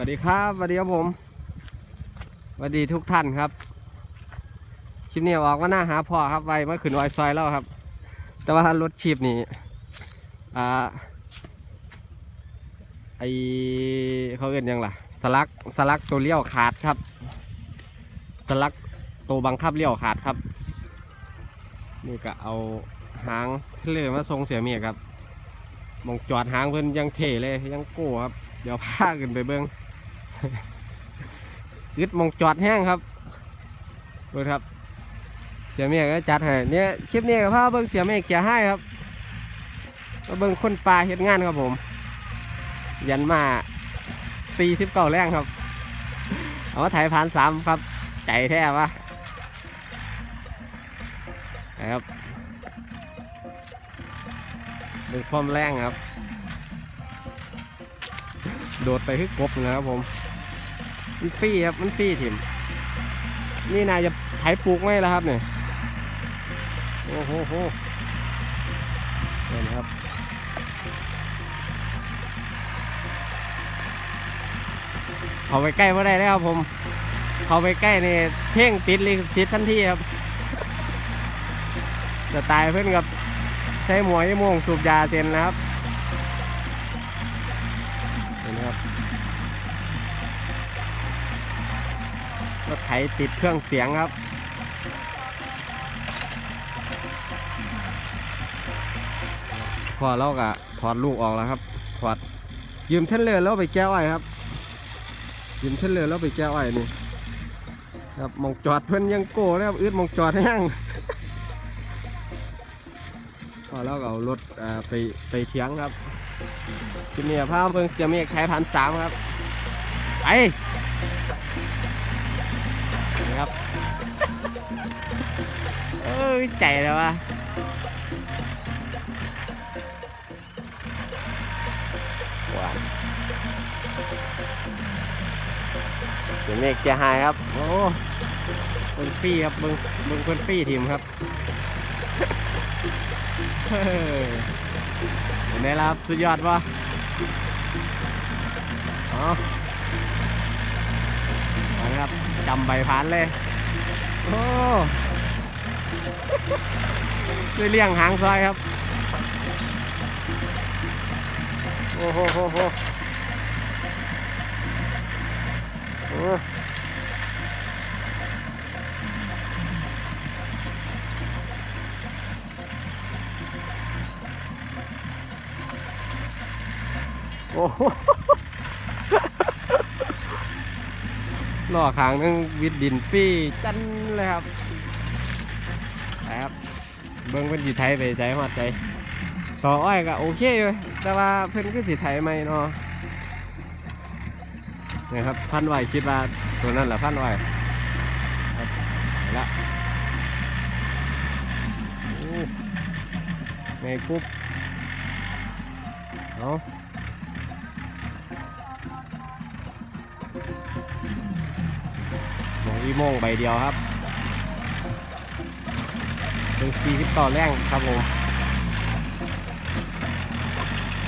วัสดีครับสวัสดีครับผมสวัสดีทุกท่านครับคลิปนี้ออกมาหน้าหาพ่อครับไวเมื่อคืนวอยซอยแล้วครับ แต่ว่ารถชีพนี่อ่าไอเขาเอ่นยังล่ะ สลักสลักตัวเลี้ยวขาดครับ สลักตัวบังคับเลี้ยวขาดครับ นี่ก็เอาหางเทเลอมาทรงเสียเมียครับมองจอดหางเพิ่นยังเท่เลยยังโก้ครับ เดี๋ยวพาขึ้นไปเบิ้ง ยึดมองจอดแห้งครับดูครับ เสียเมียก็จัดให้เนี่ยคลิปนี้กับพาเบิ้งเสียเมียเกียให้ครับมาเบิ้งคนปลาเฮ็ดงานครับผม ยันมาสี่สิบเก้าแรงครับ เอามาถ่ายผ่านสามครับ ใจแท้ปะนะครับเบิ้งความแรงครับ โดดไปคือกบนะครับผม มันฟรีครับ มันฟรีถิ่มนี่นายจะไถปลูกไหมล่ะครับเนี่ยโอ้โหโหเห็นครับเขาไปใกล้ไม่ได้แล้วครับผม เขาไปใกล้นี่เพ่งติดลิขสิทธิ์ทันทีครับจะตายเพื่อนกับใช้หมวยโมงสูบยาเซนนะครับ ไถติดเครื่องเสียงครับ พอเราก็ถอดลูกออกแล้วครับ ถอดยืมเทนเลอร์แล้วไปแก้วไอ้ครับ ยืมเทนเลอร์แล้วไปแก้วไอ้นี่ครับมองจอดเพิ่นยังโก้นะครับอึดมองจอดแห้งพอเราก็เอารถไปไปเทียงครับทีนี้พาเพิ่งเสียเมฆไทยพันสามครับไป ใจเลยวะว้าวเดี๋ยวเมฆจะหายครับ โอ้เบิ้งฟรี่ครับเบิ้งเบิ้งคนฟรี่ทีมครับเฮ้ยเห็นไหมล่ะครับ สุดยอดวะอ๋อเอาละครับจำใบพันเลย โอ้ ด้วยเลี่ยงหางซอยครับ โอ้โหโหโหโอ้โอ้โหล่อขางนึงวิดดินฟี่จันเลยครับ ครับ เบิ้งเป็นสีไทยไปใจหัดใจ ต่ออ้อยก็โอเคเลยแต่ว่าเพิ่นคือสีไทยไหมเนาะนี่ครับพันไหวคิดว่าตัวนั้นแหละพันไหวครับละในกรุ๊ปเอาหมองอีโมงใบเดียวครับ เป็นซีที่ต่อแรงครับผม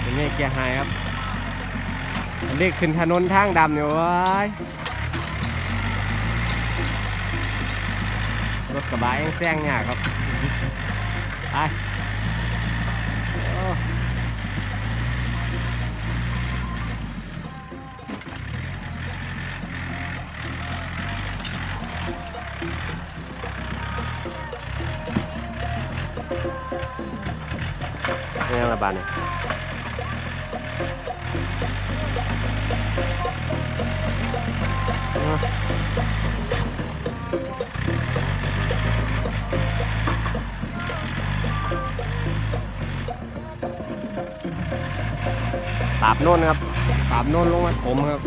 เป็นเมฆเกียร์ไฮครับอันนี้ขึ้นถนนทางดำอยู่ยว้ยรถกระบะยังแซงยากครับไป ละบาดเนี่ยตาบโน่นครับตาบโน่นลงมาถมครับ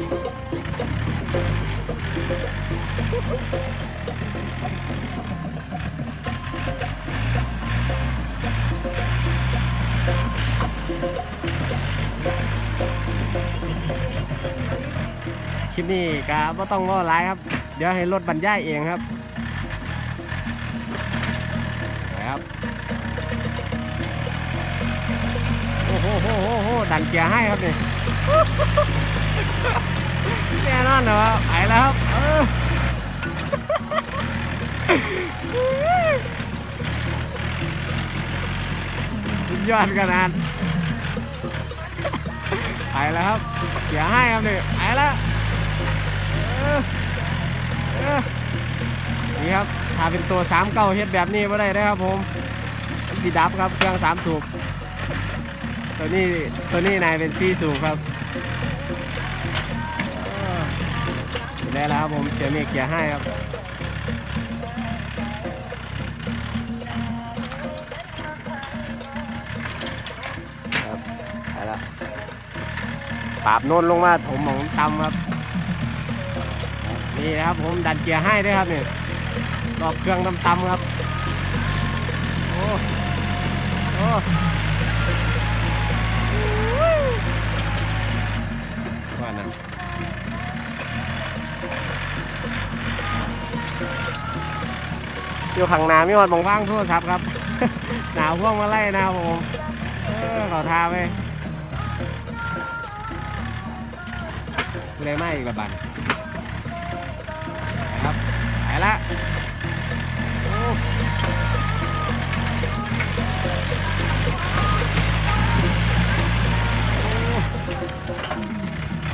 ลิปนี้ก็บ่ต้องง้อร้ายครับ เดี๋ยวให้รถบรรยายเองครับนะครับโอ้โหโหโหโหดันเกียร์ให้ครับนี่แน่นอนนะครับไปแล้วครับเออยอดขนาดไปแล้วครับเสียให้ครับนี่ไปแล้ว นี่ครับถ้าเป็นตัวสามเก้าเฮ็ดแบบนี้ไม่ได้นะครับผมสีดับครับเครื่องสามสูบตัวนี้ตัวนี้นายเป็นสี่สูบครับเออได้แล้วครับผมเสียเมฆเกียร์ให้ครับครับไปแล้วปราบโน่นลงมาผมมองตำครับ นี่นะครับผมดันเกียร์ให้ด้วยครับเนี่ยรอบเครื่องตำๆครับ โอ้โอ้ว่านะอยู่ข้างหน้ามีหอดบงว่างโทรัพท์ครับ หนาวพ่วงมาไล่นะครับผมเออขาทาไปเลยไม่อีกละบัน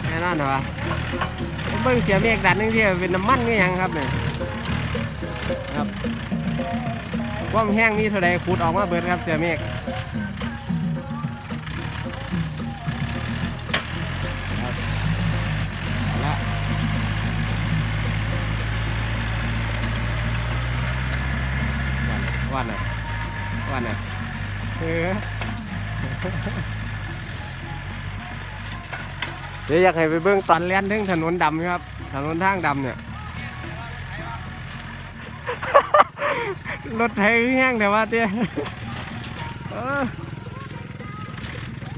แน่นอนเหรอวะผมเบิ่งเสียเมฆดันนึงที่เป็นน้ำมันก็ยังครับเนี่ยครับความแห้งมีเท่าใดขูดออกมาเบิดครับเสียเมฆ อเดี๋ยวอยากให้ไปเบื้องตอนเลี้ยนถึงถนนดำครับ ถนนทางดำเนี่ย รถไถแห้งแต่ว่าเตี้ย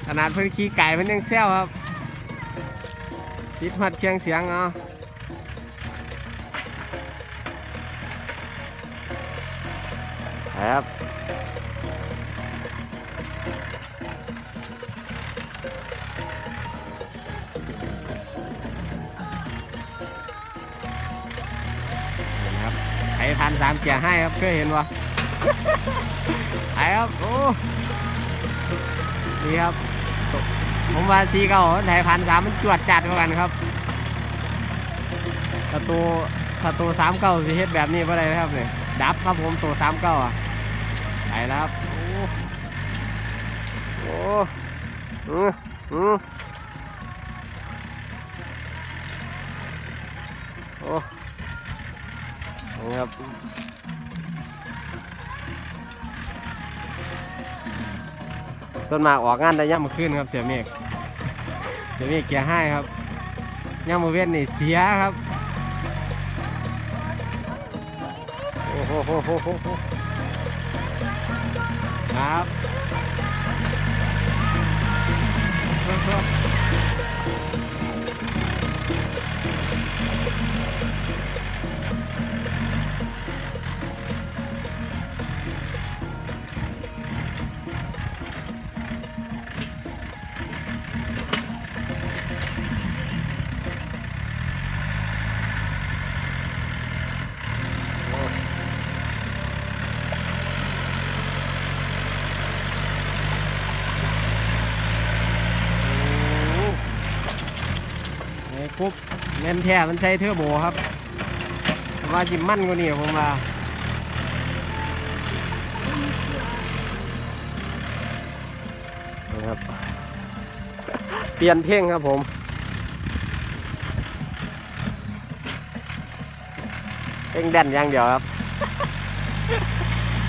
ขนาดเพิ่นขี่ไก่เพิ่นยังแซวครับติดหัดเชียงเสียงเอาครับ ไถพันสามเกียร์ให้ครับเคยเห็นวะไถครับโอ้นี่ครับ ผมว่าซีเก่าไถพันสามมันจวดจัดกว่ากันครับถ้าตัวถ้าตัวสามเก้าสิเฮ็ดแบบนี้ว่าไรครับเนี่ยดับครับผมตัวสามเก้าอะไปแล้วครับโอ้โหอืออือโอ้ นี่ครับส่วนมากออกงานได้ย่ำมาขึ้นครับเสียเมฆเสียเมฆเกียร์ให้ครับย่ำมาเว้นนี่เสียครับโอ้โหครับ เน้นแท้มันใช้เทอร์โบครับว่าจิมมั่นกว่านี้ผมว่านะครับ เปลี่ยนเพลงครับผมเพลงแดนอย่างเดียวครับ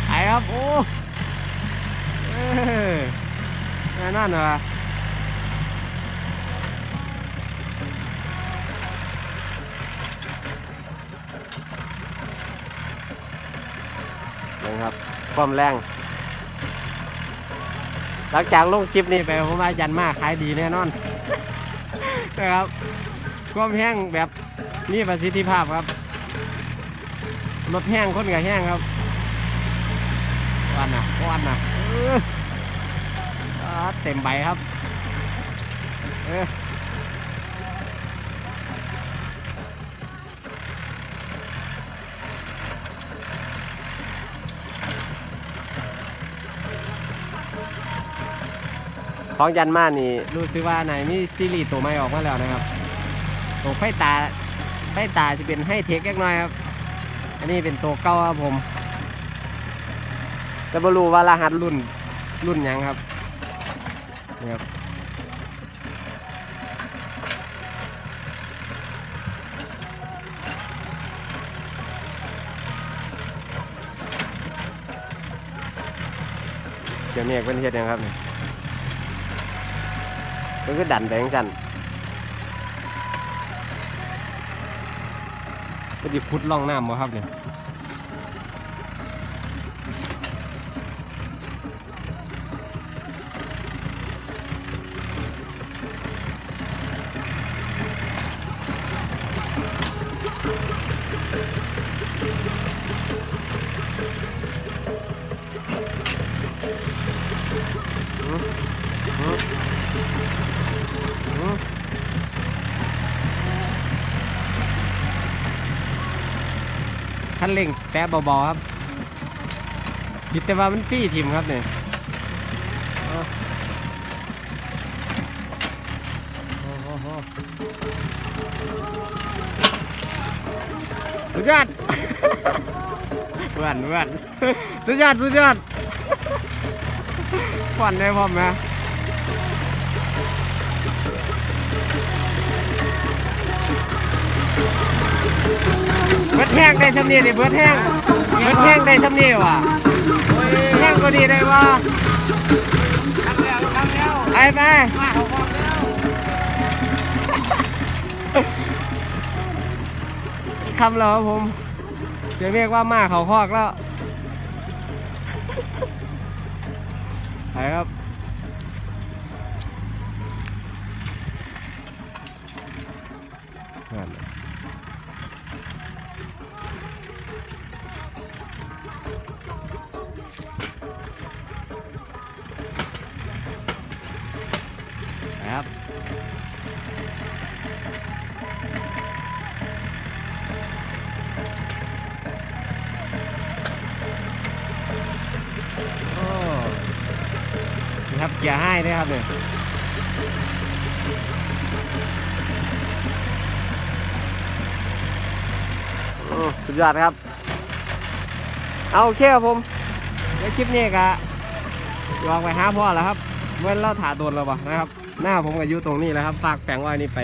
ไอครับ โอ้แน่นอนเหรอ นะครับ ความแรง หลังจากลงคลิปนี้ไปผมว่ายันมากขายดีแน่นอน นะครับ ความแห้งแบบมีประสิทธิภาพครับรถแห้งคนกับแห้งครับวันน่ะวันน่ะเอออ่าเต็มใบครับ เออ ของยันมานี่รู้สึกว่าในมีซีรีส์ตัวใหม่ออกมาแล้วนะครับตัวไฟตาไฟตาจะเป็นให้เทคเล็กน้อยครับ อันนี้เป็นตัวเก่าครับผมแต่ไม่รู้ว่ารหัสรุ่นรุ่นหยังครับนี่ครับเสียเมียกเป็นเฮ็ดหยังครับนี่ ก็คือดันไปจังกันก็ดิพุดล่องน้ำมาครับเนี่ย คันเร่งแตะเบาๆครับคิดแต่ว่ามันฟรี่ทีมครับเนี่ยสุดยอดหวานหวานสุดยอดสุดยอดฝันได้พร้อมไหมเบิด แห้งได้สำเนียดิเบิดแห้งเบิดแห้งได้สำเนียว่ะแห้งก็ดีได้ว่ะไปไปคำแล้วครับผมเดี๋ยวเรียกว่ามาเขาคอกแล้วไปครับ กียร์ให้ด้ครับเนี่ยโอ้สุดยอดครับ เอาโอเคครับผมในคลิปนี้ก็ลองไปหาพ่อแล้วครับเมื่อเราถ่าโดนเราบ่นะครับ หน้าผมก็อยู่ตรงนี้แล้วครับฝากแฝงไว้นี่ไป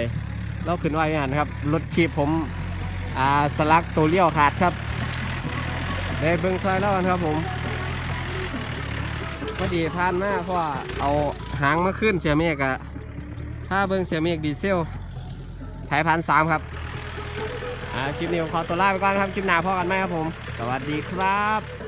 เราขึ้นไว้งานครับ รถคีบผมอ่าสลักตัวเลี้ยวขาดครับได้เบิ้งซอยแล้วกันครับผม อดีผ่านมาเพราะว่าเอาหางมาขึ้นเสียเมฆอะถ้าเบิ้งเสียเมฆดีเซลไทยพันสามครับอ่าคลิปนี้ผมขอตัวลาไปก่อนครับ คลิปหน้าพอกันไหมครับผม สวัสดีครับ